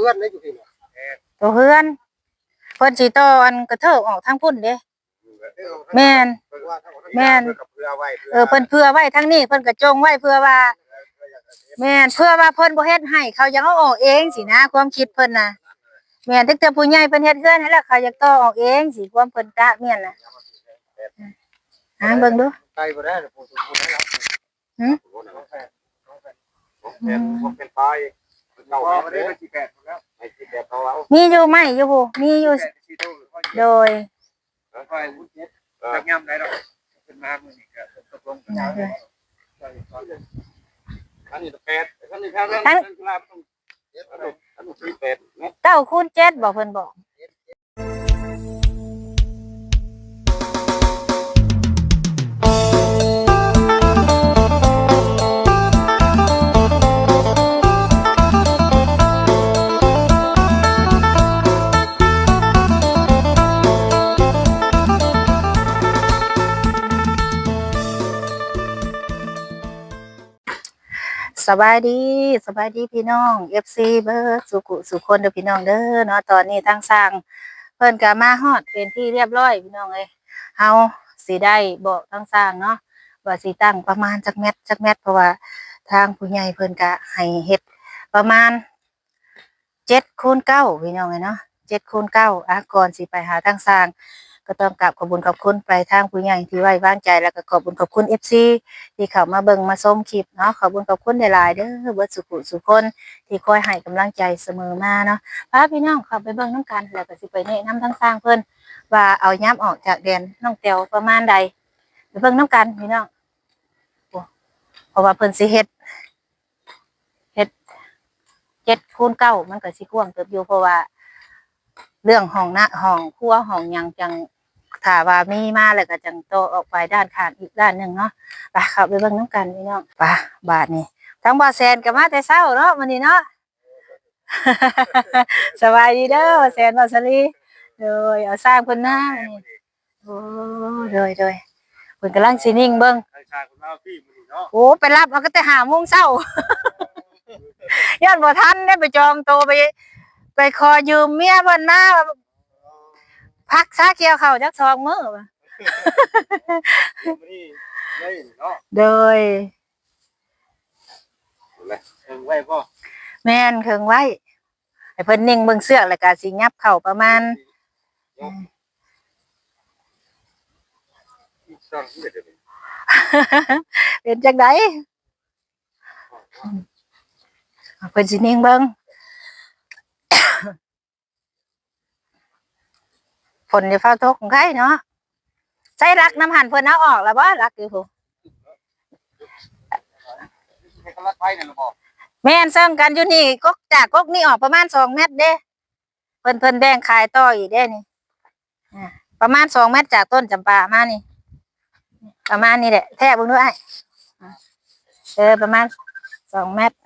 เพื่อนได้อยู่ที่นี่ตัวเฮือนเพิ่นสิต่ออันกระเทิบออกทางพุ่นเด้แม่นแม่นเพื่อไว้เออเพิ่นเพื่อไว้ทางนี้เพิ่นก็จงไว้เพื่อว่าแม่นเพื่อว่าเพิ่นบ่เฮ็ดให้เขายังเอาออกเองสินะ ความคิดเพิ่นน่ะแม่นถึงแต่ผู้ใหญ่เพิ่นเฮ็ดเฮือนให้แล้วเขาอยากต่อออกเองสิความเพิ่นกะแม่นน่ะอ่าเบิ่งดูไปบ่ได้ผู้สูงผู้ได้แล้วหืมเป็นเป็นไฟ เก่าไปได้เป็นสี่แปดแล้วไอ้สี่แปดเขาเอามีอยู่ไหมอยู่บ่มีอยู่สี่ตู้โดยไฟวุ้นเจ็ดตักย่ำได้หรอกเป็นมามือนี่ก็ตกลงกันอันนี้แปดอันนี้ข้างนั้นอันนี้อันนี้สี่แปดเมตรเก้าคูณเจ็ดบอกเพิ่นบอก สบายดีสบายดีพี่น้อง FC เบิร์ดสุขุสุคนเด้อพี่น้องเด้อเนาะตอนนี้ทางสร้างเพิ่นก็มาฮอดเป็นที่เรียบร้อยพี่น้องเอ้ยเฮาสิได้บอกทางสร้างเนาะว่าสิตั้งประมาณจักเม็ดจักเม็ดเพราะว่าทางผู้ใหญ่เพิ่นก็ให้เฮ็ดประมาณ7คูณ9พี่น้องเอ้ยเนาะ7คูณ9อะก่อนสิไปหาทางสร้าง ก็ต้องกราบขอบคุญขอบคุณไปทางผู้ใหญ่ที่ไว้วางใจแล้วก็ขอบคุญขอบคุณ FC ที่เข้ามาเบิ่งมาชมคลิปเนาะขอบคุณขอบคุณหลายๆเด้อเบิดสุขุสุคนที่คอยให้กำลังใจเสมอมาเนาะพาพี่น้องเข้าไปเบิ่งน้ำกันแล้วก็สิไปแนะนำทั้งสร้างเพิ่นว่าเอาย้ำออกจากแดนน้องแตวประมาณใดไปเบิ่งน้ำกันพี่น้องโอ้เพราะว่าเพิ่นสิเฮ็ดเฮ็ดเจ็ดคูณเก้ามันก็สิกว้างเติบอยู่เพราะว่าเรื่องห้องนะห้องครัวห้องยังจัง ถ้าว่ามีมาแล้วก็จังโตอออกไปด้านข้างอีกด้านหนึ่งเนาะไปเข้าไปเบิ่งน้ำกันพี่น้องไปบาทนี่ทั้งบ่อแซนก็มาแต่เช้าเนาะมื้อนี้เนาะสบายดีเด้อบ่อแซนบ่อสลีโดยเอาสร้างเพิ่นหน้ามื้อนี้โอ้โดยโดยเพิ่นกำลังสินิ่งเบิ่งใครชายคนเราพี่มันเนาะโอ้ไปรับเอาก็แต่5โมงเช้าย้อนบ่ทันได้ไปจองโตวไป ไปขอยืมเมียเพิ่นมา พักซาเกี่ยวข้าวจักสองมื้อว่ะนี่นี่เนาะโดยเองไว้ก็แม่นเคิงไว้ให้เพิ่นนิ่งเบิ่งเสือกแล้วก็สิยับเข้าประมาณช่างที่เด็ดเป็นจังไดเพิ่นสินิ่งเบิ่ง ฝนจะเฝ้าตกของใครเนาะใช้รักน้ำหันเพิ่นเอาออกแล้วบ่รักอยู่ผู้ให้กำลังไฟเนี่ยหรอบอกแม่นเซิงกันอยู่นี่กกจากกกนี่ออกประมาณสองเมตรเด้เพิ่นเพิ่นแบ่งขายต่ออีกเด้นี่อ่าประมาณสองเมตรจากต้นจำปามานี่ ประมาณนี้แหละแทบเบิ่งด้วยอะเออประมาณสองเมตร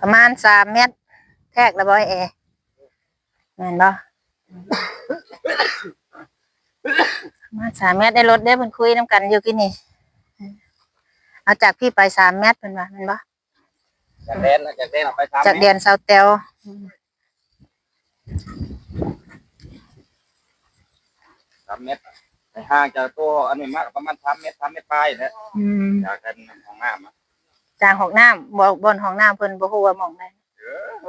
ประมาณสามเมตร แทกระบอยแอร์เห็นบ่ประมาณสามเมตรได้รถได้เพิ่นคุยน้ำกันอยู่กินนี่เอาจากพี่ไปสามเมตรเพิ่นว่าแมันบ่จากแดนจากแดนไปทำจากเดียนเซาเตลสามเมตรไปห่างจากตัวอันนี้มากประมาณสามเมตรสามเมตรปลายนะอืมจากกันของน้ำจางหอกน้ำบ่บนห้องน้ำเพิ่นบ่ฮู้ว่าหม่องใด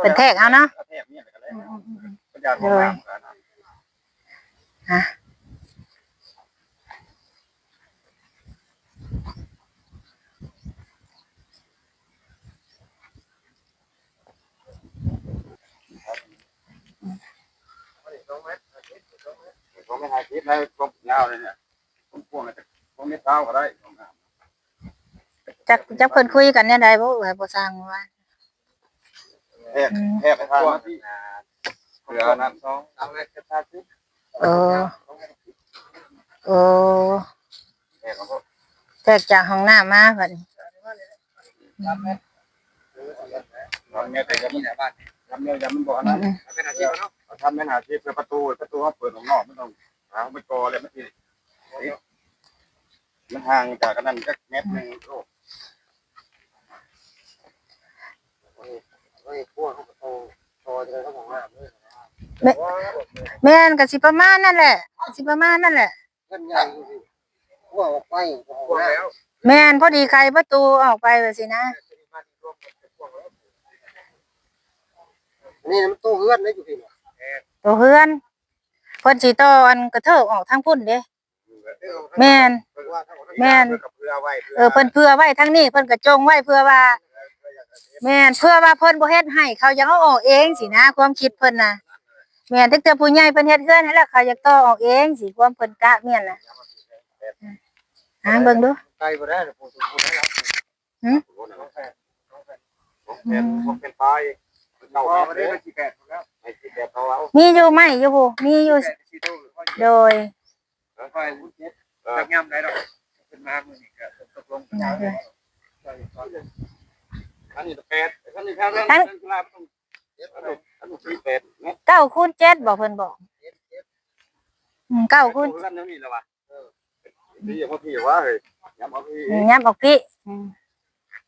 เป็นแทกเอาเนาะแทกเนี่ยกันเลยอืมอืมอืมก็จากของน้ำกันฮะผมไม่หายคิดเลยผมยาวเลยเนี่ยผมพวงเลยผมไม่เท้าก็ได้ของน้ำจักจักเพิ่นคุยกันแน่ใดบ่เอ้ยบ่สร้างว่า แทกแทกไปทางที่เรือนั่นสองสามเมตรจะพาสิเออโอ้แทกเขาแทกจากห้องน้ำมาบัดนี้สามเมตรสามเมตรแต่ยังไม่ไหนบ้านทำเนี่ยยังไม่บอกนะเป็นอาชีพเนาะทำเป็นอาชีพประตูประตูเขาเปิดของนอกไม่ต้องหาไม่กอเลยไม่ทีมันห่างจากกันนั่นสักเมตรหนึ่งโอ้ แม่นก็สิประมาณนั่นแหละสิประมาณนั่นแหละ เพิ่นใหญ่อยู่พี่หัวออกไปของพวแล้วแม่นพอดีใครประตูออกไปแบบสินะนี่มันตู้เฮือนนะอยู่พี่น่ตัวเฮือนเพิ่นสิต่ออันกระเทิบออกทางพุ่นเด้แม่น แม่น เออเพิ่นเพื่อไว้ทางนี้เพิ่นก็จงไว้เพื่อว่า แม่นเพื่อว่าเพิ่นบ่เฮ็ดให้เขายังเอาออกเองสินะ ความคิดเพิ่นน่ะแม่นถึงแต่ผู้ใหญ่เพิ่นเฮ็ดเฮือนให้แล้วเขาอยากต่อออกเองสิความเพิ่นกะแม่นน่ะอ่าเบิ่งดูไกลบ่ได้เดี๋ยวผมพูดให้รับเป็นพวกเป็นปลายเก่าไม่ได้กี่แปดแล้วไอ้กี่แปดเขาเอามีอยู่ไหมอยู่บ่มีอยู่สี่ตู้โดยไฟวุ้นเจ็ดตักย่ำได้หรอกเป็นมามือนี่ก็ตกลง อันนี้แปดอันนี้ข้างนั้นอันนี้อันนี้สี่แปดเนี่ยเก้าคูณเจ็ดบอกเพิ่นบอกอืมเก้าคูณกันนี่แหละวะพี่อย่ามาพี่ว่าเฮ้ยอย่ามาพี่อืมย้ำออกพี่อืม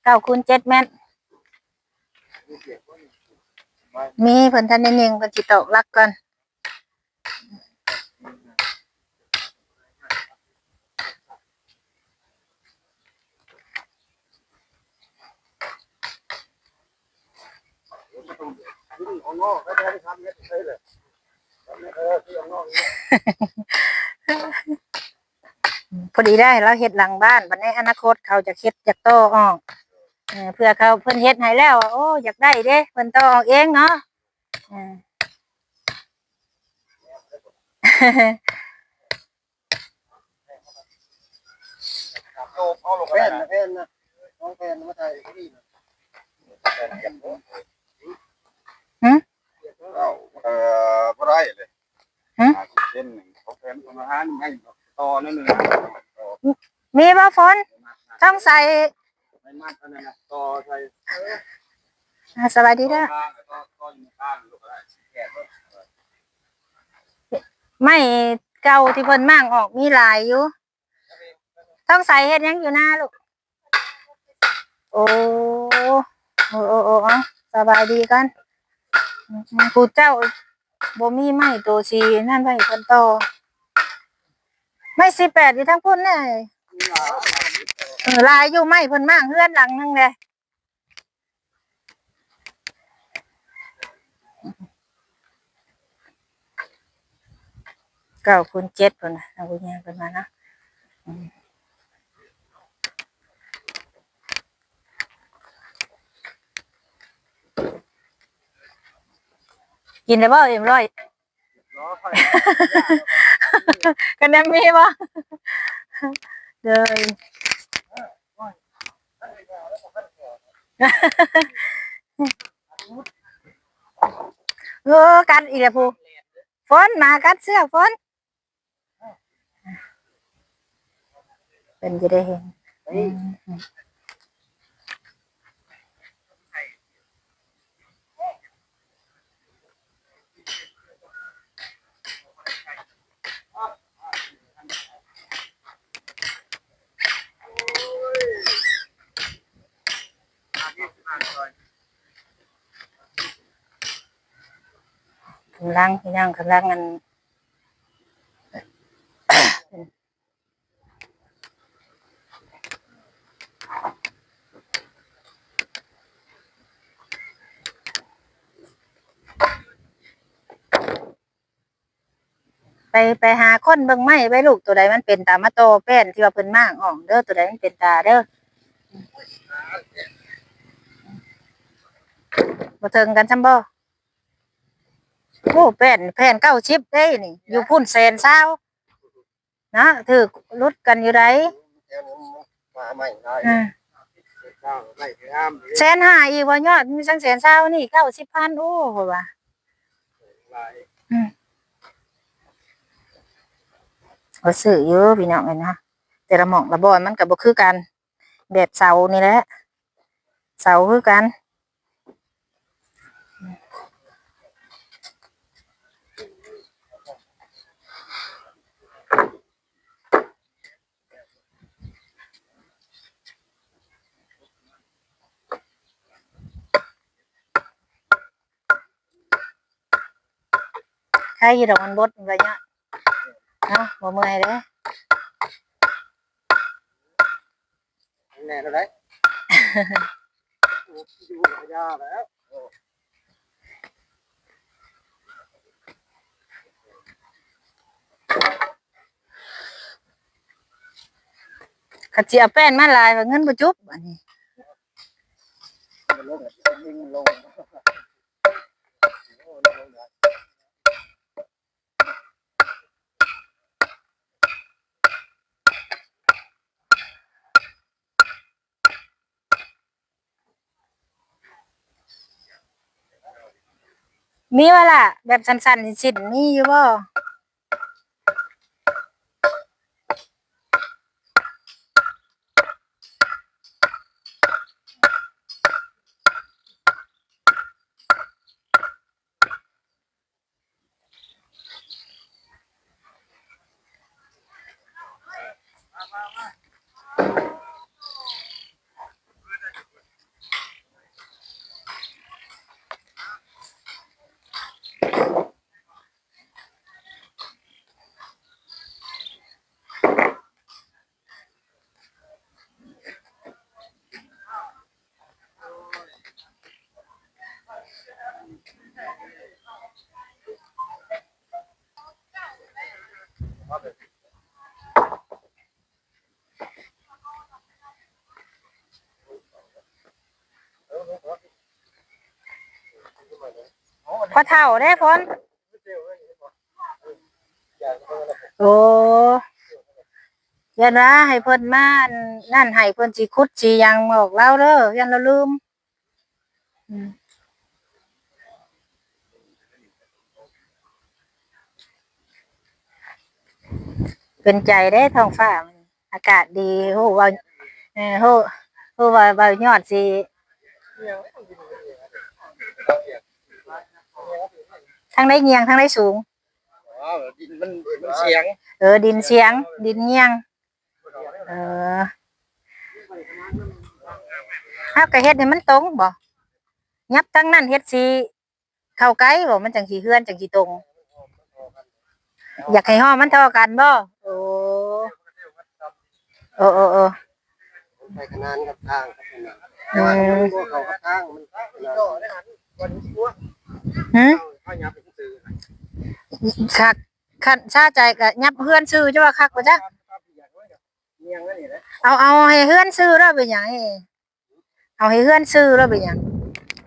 เก้าคูณเจ็ดแม่นมีเพิ่นทันได้นิ่งเพิ่นสิตอกลักก่อน เอางอกแล้วได้ทำเงี้ยใช่เลยเออที่เอางอกพอดีได้เราเฮ็ดหลังบ้านบัดในอนาคตเขาจะเฮ็ดจากโตออกเออเพื่อเขาเพิ่นเฮ็ดให้แล้วอะโอ้อยากได้เด้เพิ่นโตออกเองเนาะอืมโอ้เอาลงแฟไปนนะนะแฟนนะน้องแฟนมาถ่ายที่นี่ เออบ่ได้เลยเส้นหนึ่งเขาแฟนประมาณให้ต่อนั่นนึงมีบ่ฝนต้องใส่ไม่มากเท่านั้นนะต่อใช่อ่าสวัสดีเด้อข้างก็ก็อยู่ข้างลูกอะไรแก่ก็ไม่เก่าที่เพิ่นมั่างออกมีหลายอยู่ ต้องใส่เฮ็ดหยังอยู่หน้าลูก โอ้ โอ้โอ้โอ้เอาสบายดีกัน ผู้เจ้าบ่มีไม้ตัวสีนั่นไว้เพิ่นต่อไม่สิแปดอยู่ทั้งพุ่นเนี่ยเออลายอยู่ไม้เพิ่นมางเฮือนหลังนึงเลยเก้าคูณเจ็ดเพิ่นนะเอาคุณยายเพิ่นมานะ กินได้บ่เอ็มร้อยล้อไฟกันยังมีบ่เลยเออกัดอีกแล้วผู้ฝนมากัดเสื้อฝนเป็นจะได้เห็น กำลังพี่น้องกำลังกันไปไปหาคนเบิ่งไม้ไปลูกตัวใดมันเป็นตามาโตแป้นที่ว่าเพิ่นมากออกเด้อตัวใดมันเป็นตาเด้อบ่เทิงกันซ้ำบ่ โอ้แป้นแผ่นเก้าชิปเด้นี่ อยู่พุ่นแสนเศร้านะถือรุดกันอยู่ไดแถวนี้มาใหม่ได้อืมข้างไล่ข้ามแสนห้าอีกว่ายอดมีสังแสนเศร้านี่เก้าสิบพันโอ้โหว่ะไล่ก็ซื้อเยอะพี่น้องเลยนะแต่ละหม่องละบอนมันกับบ่คือกัน แบบเสานี่แหละเสาคือกัน ช่ยีดอกมันบดอะไรเงี้ยเนาะบ่เมื่อยเด้อแน่แล้วได้อยู่กับยาแล้วขัดเจียแป้นมาลายว่าเงินบ่จุบอันนี้มันลงยิงมันลง มีว่าล่ะแบบสั้นๆสิ้นมีอยู่บ่ พอเท่าได้พ้นโอ้ยันว่าให้เพิ่นมานนั่นให้เพิ่นสิคุดสิหยังบอกเราเด้อยันเราลืมเป็นใจได้ท้องฟ้าอากาศดีโหว่าเออโหโหว่าว่ายอดสิ ทั้งได้เงียงทั้งได้สูง อ๋อดินมันมันเสียงเออ ดินเสียง ดินเงียง เออเฮาก็เฮ็ดให้มันตรงบ่ยับทั้งนั้นเฮ็ดสิเข้าไกลบ่มันจังสิเฮือนจังสิตรง อยากให้ฮ้อมันเท่ากันบ่โอ้โอ้โอ้โอ้ไปขนานกับทางครับนะอืมพวกเขากับทางมันขนานวัน นี้ตัวหึข้าบเป็นสื่อคักคันชาใจก็ยับเฮือนซื้อจ้ะว่าคักบ่จ๊ะเมียงนั่นนี่แหละเอาเอาให้เฮือนซื้อแล้วเป็นหยังเอ้เอาให้เฮือนซื้อแล้วเป็นหยัง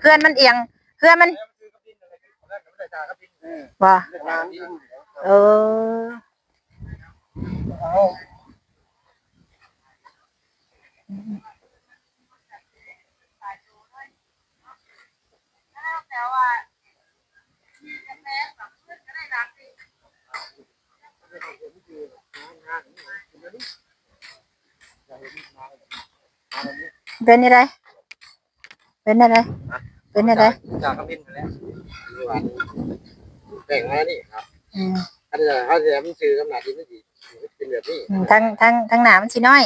เฮือนมันเอียงเฮือนมันบ่เรื่องงานดินเออเป็นอะไรเป็นอะไรเป็นอะไรจากกระบินแล้วแบ่งมานี่ครับอืมถ้าจะถ้าจะมันซื้อกำหนัดดินไม่ดีเป็นแบบนี้อืมทั้งทั้งทั้งหนามันสิน้อย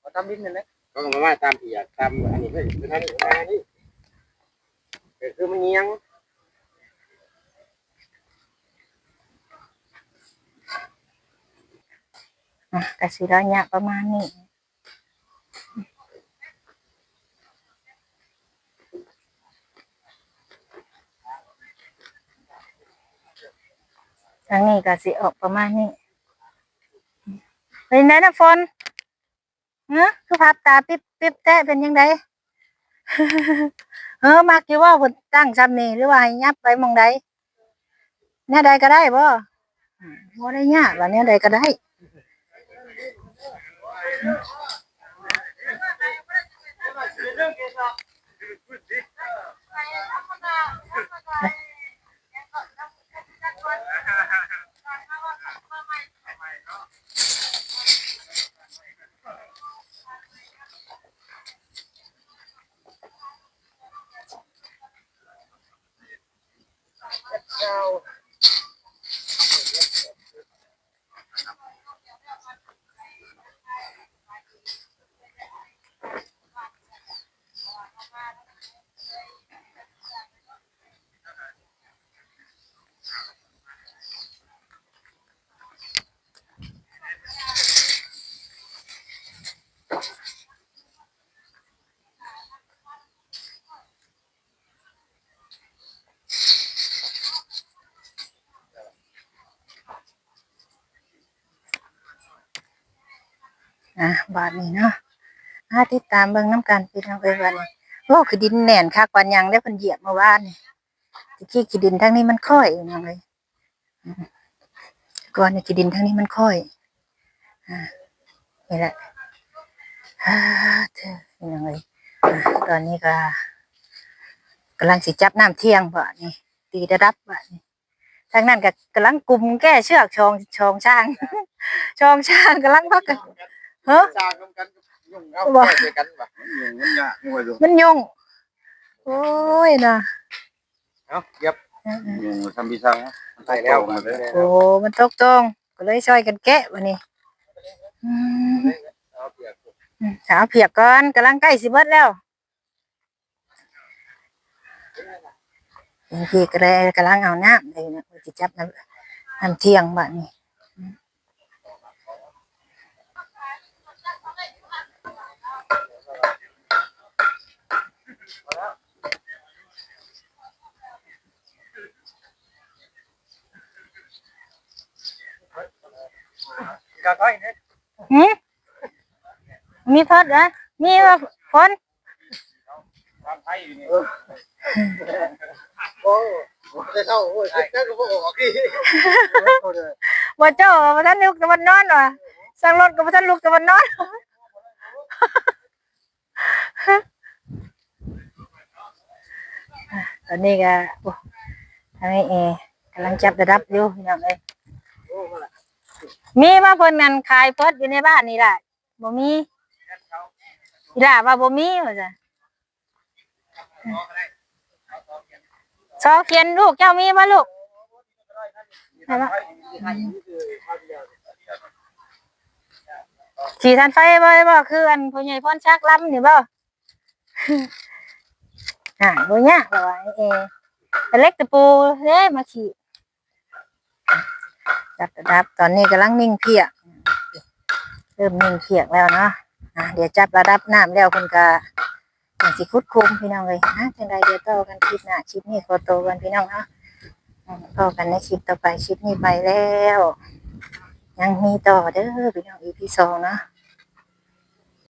เขาทำดินนั่นแหละก็มาว่าตามที่อยากตามอันนี้ไม่เป็นอันนี้อันนี้คือมันเงี้ยง อะกสิระยะประมาณนี้ทางนี้ก็สิออกประมาณนี้เป็นไงนะฝนเนะคือพับตาปิ๊บปิ๊บแท้เป็นยังไงเออมักอยู่ว่าเพิ่นตั้งซ้ำนี่หรือว่าให้ยับไปมองใดเนี่ยใดก็ได้บ่บ่ได้ยากว่าเนี่ยใดก็ได้ よかったよかった。 บาทนี้เนาะอ่าติดตามเบิ่งน้ำกันพี่น้องเอ้ยวันนี้โอ้คือดินแน่นคักวันยังได้เพิ่นเหยียบเมื่านนี่ตะกี้ขี้ดินทางนี้มันค่อยพี่น้องเอ้ยอืมก่อนขี้ดินทางนี้มันค่อยอ่านี่แหละฮ่าเธอพี่น้องเอ้ยตอนนี้ก็กำลังสิจับน้ำเที่ยงบ่นี่ตีระดับบ่นี่ทางนั้นก็กำลังกลุ่มแก้เชือกชองชองช่างชองช่างกำลังพักกัน เฮ้อสร้างกันยุ่งเอาบ่แก้กันบ่มันยากงวยดูมันยุ่งโอ้ยนะเอ้าเย็บยุ่งทำพิซังไปแล้วมาเลยโอ้มันตกตรงก็เลยช่วยกันแกะวันนี้อืมเอาเปียกอืมเอาเพียบก่อนกำลังใกล้สิเบิดแล้วพี่ก็เลยกำลังเอาน้ำเลยนะจะจับน้ำน้ำเที่ยงบ่นี้ กาก้อยเนี่ยหืมมีพอดเหรอมีว่าฝนทำไทยอยู่นี่โอ้ได้เท่าโอ้ยแค่ก็บ่ออกอีบ่เจ้าบ่ทันลุกตะวันนอนว่ะสั่งรถก็บ่ทันลุกตะวันนอนตอนนี้ก็โอ้ทางนี้เอกำลังจับระดับอยู่พี่น้องเอ้ย มีมาเพิ่นนั่นขายเพิดอยู่ในบ้านนี่ล่ะบ่มีอีหล่ะว่าบ่มีว่าจ้ะซอเขียนลูกเจ้ามีบ่ลูกให้มาขี่ทันไฟบ่บ่คืออันพ่อใหญ่พ่นชักล้ำนี่บ่อ่าบ่ยากหรอกว่เอเล็กตะปูเด้มาขี่ จับระดับตอนนี้กำลังนิ่งเพียกเริ่มนิ่งเพียกแล้วเนาะะเดี๋ยวจับระดับน้ำแล้วเพิ่นก็จังสิคุดคุมพี่น้องเลยนะจังใดเดี๋ยวต่อกันคลิปหน้าคลิปนี้ขอโตวกันพี่น้องเนาะต่อกันในคลิปต่อไปคลิปนี้ไปแล้ว ยังมีต่อเด้อพี่น้องอีพีสองเนาะ